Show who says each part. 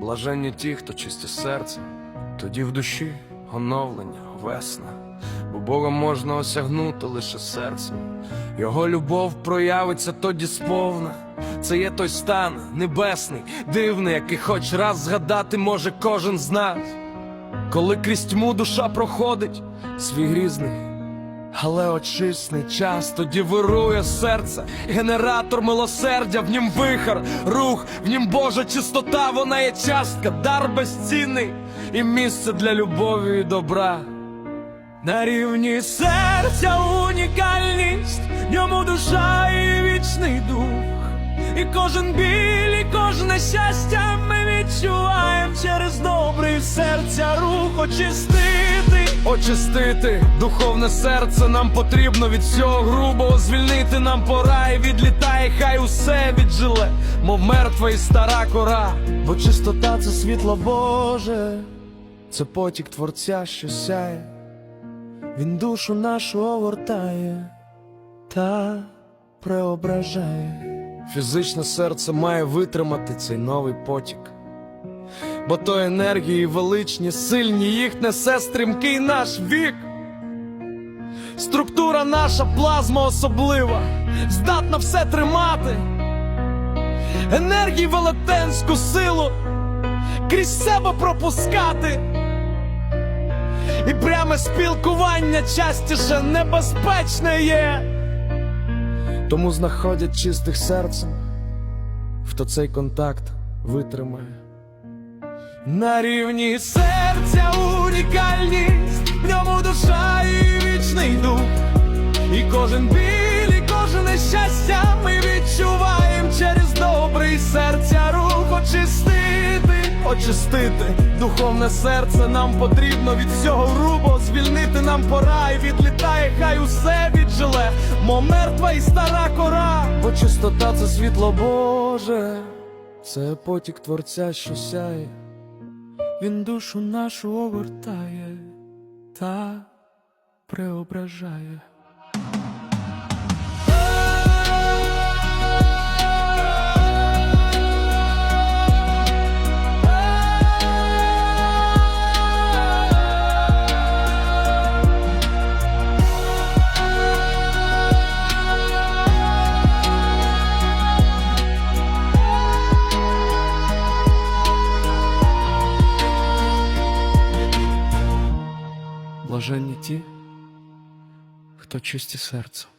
Speaker 1: Блаженні ті, хто чисті серце, тоді в душі оновлення, весна, бо Бога можна осягнути лише серцем. Його любов проявиться тоді сповна. Це є той стан небесний, дивний, який хоч раз згадати може кожен з нас. Коли крізь тьму душа проходить свій грізний, але очисний час тоді вирує серце, генератор милосердя, в нім вихор, рух, в нім Божа чистота, вона є частка, дар безцінний і місце для любові і добра. На рівні серця унікальність, в ньому душа і вічний дух. І кожен біль, і кожне щастя ми відчуваємо через добрий серця рух очистити, очистити духовне серце нам потрібно від всього грубого звільнити нам пора і відлітає, хай усе віджиле, мов мертва і стара кора, бо чистота це світло Боже, це потік творця, що сяє. Він душу нашу огортає та преображає. Фізичне серце має витримати цей новий потік. Бо то енергії величні, сильні, їх несе стрімкий наш вік. Структура наша плазма особлива, здатна все тримати. Енергії велетенську силу крізь себе пропускати. І пряме спілкування частіше небезпечне є. Тому знаходять чистих серцем, хто цей контакт витримає. На рівні серця унікальність, в ньому душа і вічний дух. І кожен біль, і кожне щастя ми відчуваємо через добрий серця рух. Очистити, очистити духовне серце нам потрібно від всього грубо. Звільнити нам пора і відлітає, хай усе віджиле, мо мертва і стара кора, бо чистота це світло Боже, це потік творця, що сяє, він душу нашу огортає та преображає. Блаженні ті, хто чисті серцем.